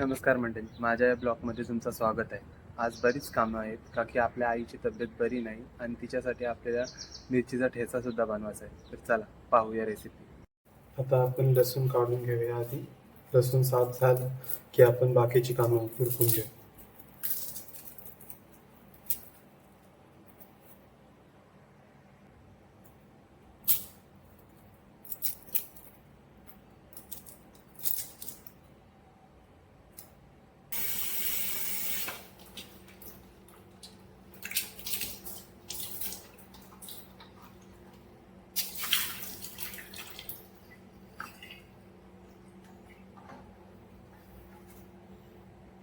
नमस्कार मंडळी. माझ्या या ब्लॉगमध्ये तुमचं स्वागत आहे. आज बरीच कामं आहेत का की आपल्या आईची तब्येत बरी नाही आणि तिच्यासाठी आपल्याला मिरचीचा ठेचा सुद्धा बनवायचा आहे. तर चला पाहूया रेसिपी आता आपण लसूण काढून घेऊया आधी. लसूण साफ झालं की आपण बाकीची कामं उरकून घेऊ.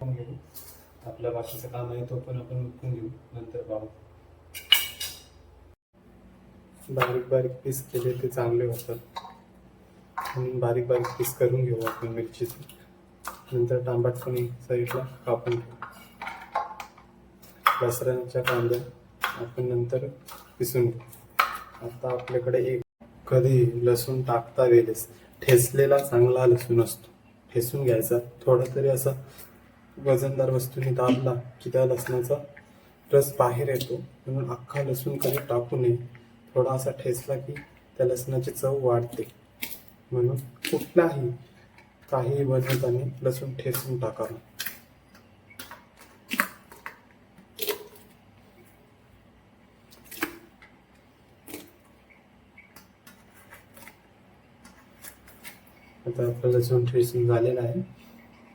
उरकून घेऊ. आपल्या बाकीचं काम आहे तो पण आपण उरकून घेऊ नंतर पाहू. बारीक बारीक पीस केले ते चांगले होतात. म्हणून बारीक बारीक पीस करून घेऊ आपण मिरचीचे. नंतर तांबट पण एक साईडला कापून घेऊ. लसणाच्या कांद्या आपण नंतर पिसून घेऊ. आता आपल्याकडे एक कधी लसूण टाकता वेळेस ठेचलेला चांगला लसूण असतो. ठेसून घ्यायचा. थोडा तरी असा वजनदार वस्तूने दाबला की त्या लसणाचा रस बाहेर येतो म्हणून अख्खा लसूण कधी टाकू नये. थोडा असा ठेचला की त्या लसणाची चव वाढते. म्हणून कुठलाही काही बनवताना लसूण ठेचून टाकावा आता आपलं लसूण ठेचून झालेलं आहे.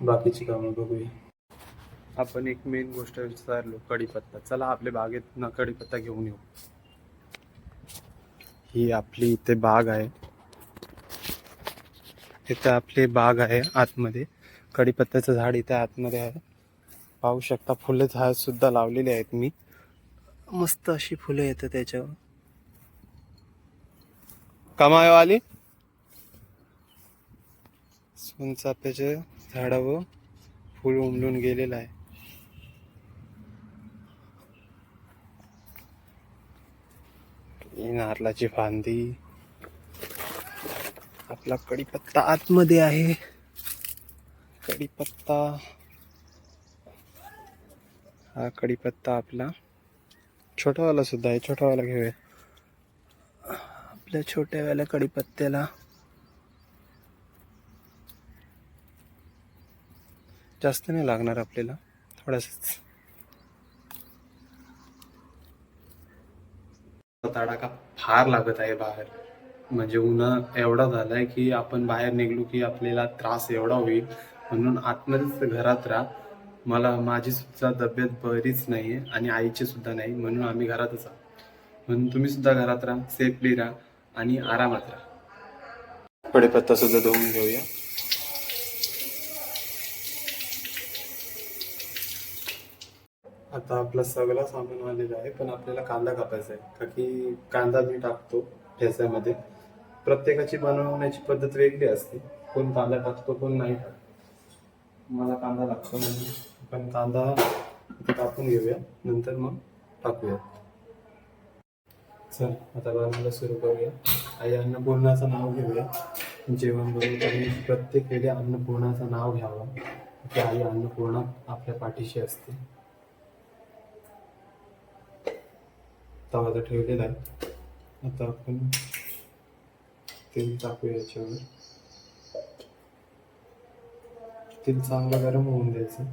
बाकीची कामं बघूया. आपण एक मेन गोष्ट विचारलो कढीपत्ता चला आपल्या बागेत न कढीपत्ता घेऊन येऊ. ही आपली इथे बाग आहे. इथे आपली बाग आहे आतमध्ये. कढीपत्त्याचं झाड इथे आतमध्ये आहे. पाहू शकता फुले झाड सुद्धा लावलेली आहेत मी. मस्त अशी फुलं येतं त्याच्यावर. कमायो आली झाडावर फुल उमलून गेलेलं आहे. ही नारळाची फांदी. आपला कढीपत्ता आतमध्ये आहे. कढीपत्ता. हा कढीपत्ता आपला छोटावाला सुद्धा आहे. छोटावाला घेऊया आपल्या छोट्यावाल्या कढीपत्त्याला. जास्त नाही लागणार आपल्याला. थोडासाच. तडाखा फार लागत आहे बाहेर. म्हणजे उन्हा एवढा झालाय की आपण बाहेर निघलो की आपल्याला त्रास एवढा होईल. म्हणून आतमध्येच घरात राहा. मला माझी सुद्धा तब्येत बरीच नाही आहे आणि आईची सुद्धा नाही. म्हणून आम्ही घरातच आहोत म्हणून तुम्ही सुद्धा घरात राहा सेफली राहा आणि आरामात राहा. कडेपत्ता सुद्धा धुवून घेऊया. आता आपला सगळा सामान आलेला आहे पण आपल्याला कांदा कापायचा आहे. का की कांदा मी टाकतो ठेच्यामध्ये प्रत्येकाची बनवण्याची पद्धत वेगळी असते. कोण कांदा टाकतो कोण नाही टाकतो. मला कांदा लागतो म्हणून. पण कांदा कापून घेऊया. नंतर मग टाकूया. चल आता बनवायला सुरू करूया. आई अन्नपूर्णाचं नाव घेऊया. जेवण बनवताना प्रत्येक वेळी अन्नपूर्णाचं नाव घ्यावं. की आई अन्नपूर्णा आपल्या पाठीशी असते. तवा तर ठेवलेला आहे. आता आपण तेल टाकूया याच्यावर. तेल चांगलं गरम होऊन द्यायचं.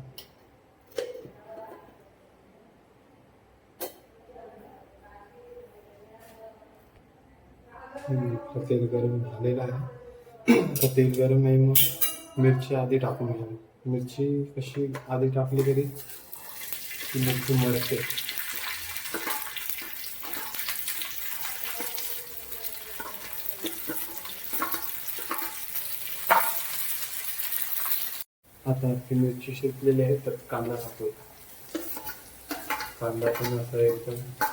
तेल गरम झालेलं आहे. आता तेल गरम आहे मग मिरची आधी टाकून घ्यावी. मिरची कशी आधी टाकली तरी ती मिरची मरते. आता आपली मिरची शिजलेली आहे तर कांदा टाकूया. कांदा पण असा एकदम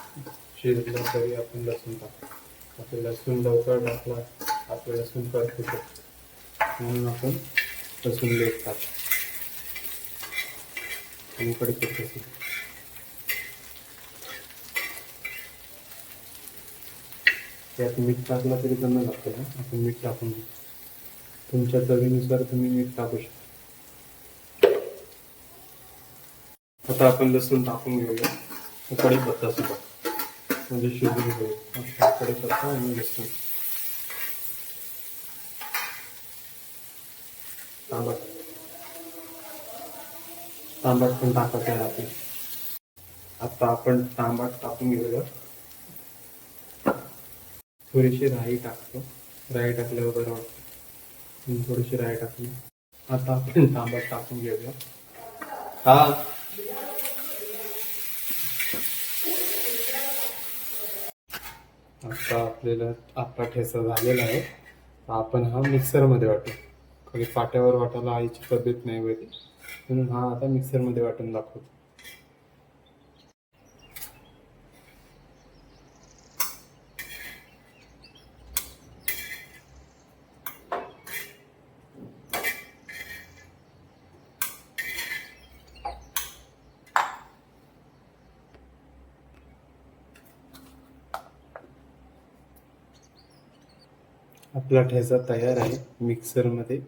शिजला तरी आपण लसूण टाकू. आपलं लसूण लवकर टाकला आपलं लसूण परत म्हणून आपण लसूण लेट टाकतो आणि कडीपत्ता त्यात मीठ टाकलं तरी जमलं लागतं ना? आपण मीठ टाकून घेऊ. तुमच्या चवीनुसार तुम्ही मीठ टाकू शकता. आता आपण लसूण टाकून घेऊया. कढीपत्ता सुद्धा. म्हणजे शिजून होईल अच्छा, कढीपत्ता आणि लसूण. तांबट. तांबट पण टाकायचं आहे आपण आता आपण तांबट टाकून घेऊया. थोडीशी राई टाकतो. राई टाकल्यावर बरं वाटतं. थोडीशी राई टाकली. आता आपण तांबट टाकून घेऊया. हा. आता आपल्याला आत्ता ठेचा झालेला आहे. आपण हा मिक्सरमध्ये वाटू. खाली पाट्यावर वाटायला आईची पद्धत नाही बरी. म्हणून हा आता मिक्सरमध्ये वाटून दाखवतो. आपला ठेचा तयार आहे. मिक्सरमध्ये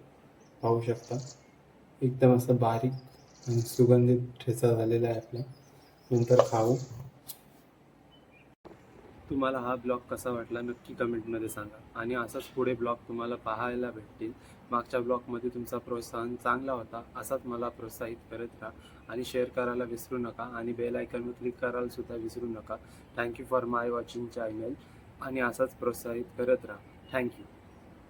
पाहू शकता. एकदम असं बारीक आणि सुगंधित ठेचा झालेला आहे आपला. नंतर खाऊ. तुम्हाला हा ब्लॉग कसा वाटला नक्की कमेंटमध्ये सांगा. आणि असाच पुढे ब्लॉग तुम्हाला पाहायला भेटतील. मागच्या ब्लॉगमध्ये तुमचा प्रोत्साहन चांगला होता असाच मला प्रोत्साहित करत राहा. आणि शेअर करायला विसरू नका आणि बेल आयकॉनवर क्लिक करायला सुद्धा विसरू नका. Thank you for my watching channel आणि असाच प्रोत्साहित करत राहा. थँक्यू